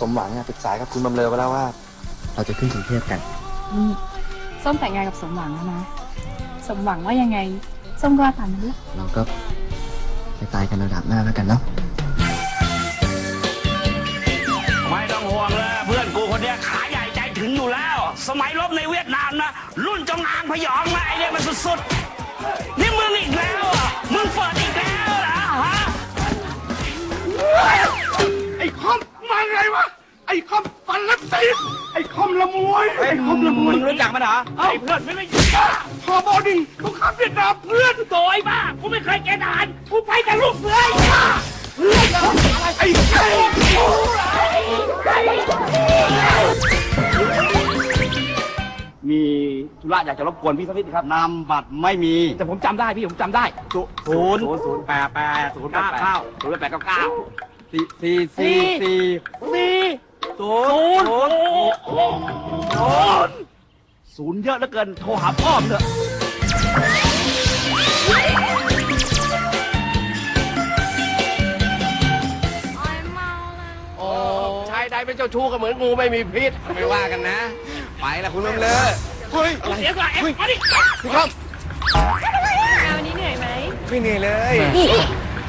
สมหวังอะปรึกษากับคุณบำเรอไว้แล้วว่า เราจะขึ้นกรุงเทพกัน นี่ส้มแต่งงานกับสมหวังแล้วนะ สมหวังว่ายังไง ส้มก็ว่าตามนั้นแหละเราก็ไปตายกันระดับหน้าแล้วกันเนาะไม่ต้องห่วงเลยเพื่อนกูคนเนี้ยขาใหญ่ใจถึงอยู่แล้ว สมัยรบในเวียดนามนะ รุ่นจงอางพยองนะไอเนี่ยมันสุดๆ ไอ้คอมฟันเล็บตีนไอ้คอมละมวยไอ้คอมละมวยมึงรู้จักมันเหรอไอ้เพื่อนไม่ไม่พอบอดิ้งสงครามเวียดนามเพื่อนโตยบ้ากูไม่เคยเกณฑ์ทหารกูไปแต่ลูกเสือไอ้บ้าไอ้ไก่มีธุระอยากจะรบกวนพี่สักนิดครับนามบัตรไม่มีแต่ผมจำได้พี่ผมจำได้ศูนย์ศูนย์แปดแปดศูนย์แปเก้าดเก้าเก้าศูนย์แปดเก้าเก้าสี่สี่สี่สี่สี่ ศูนย์ศูนย์ศูนย์ศูนย์เยอะเหลือเกิน โทรหาพ่อมเถอะโอ้ชายใดเป็นเจ้าชู้ก็เหมือนงูไม่มีพิษ ไม่ว่ากันนะ ไปละคุณลำเลอเฮ้ยเสียสละเอ็มมาดิพี่คอมวันนี้เหนื่อยไหมไม่เหนื่อยเลย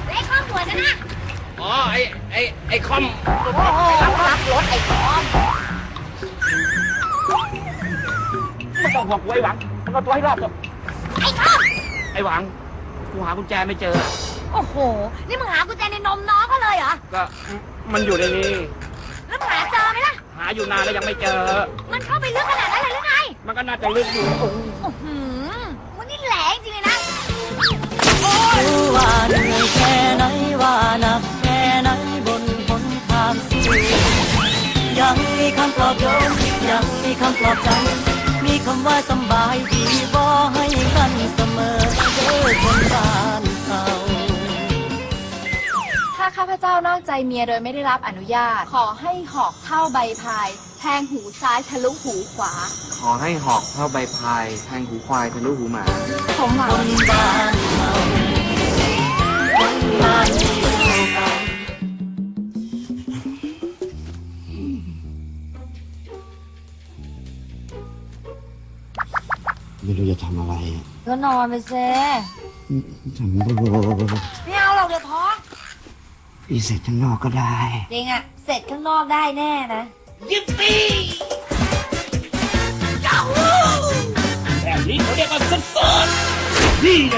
ไอ้ข้อหัวนะนะ อ๋อ ไอ้ ไอ้ ไอ้คอมโอ้โหรับรถไอ้คอมไม่ต้องห่วงกูไอ้หวังมันก็ตัวให้รอดเถอะไอ้คอม ไอ้หวัง กูหากุญแจไม่เจอ โอ้โห นี่มึงหากุญแจในนมน้องเขาเลยเหรอ ก็มันอยู่ในนี้ แล้วมึงหาเจอไหมล่ะ หาอยู่นานแล้วยังไม่เจอ มันเข้าไปลึกขนาดนั้นเลยหรือไงมันก็น่าจะลึกอยู่โอื้อหือวันนี้แหลงจริงเลยนะว่าเหนื่อยแค่ไหน มีคำปลอบใจ มีคำว่าสำบายดีบอให้กันเสมอเด้อคนบ้านเก่าถ้าข้าพเจ้านอกใจเมียโดยไม่ได้รับอนุญาต ขอให้หอกเท่าใบพายแทงหูซ้ายทะลุหูขวา ขอให้หอกเท่าใบพายแทงหูควายทะลุหูหมาสมหวัง คนบ้านเก่าคนบ้านเดียวกัน ไม่รู้จะทำอะไรก็นอนไปเซทำไม่รู้ไม่เอาหรอกเดี๋ยวท้องอีเสร็จข้างนอกก็ได้จริงอะเสร็จข้างนอกได้แน่นะยิปปี้ยาฮูแบบนี้เขาเรียกว่าสุดๆนี่ไง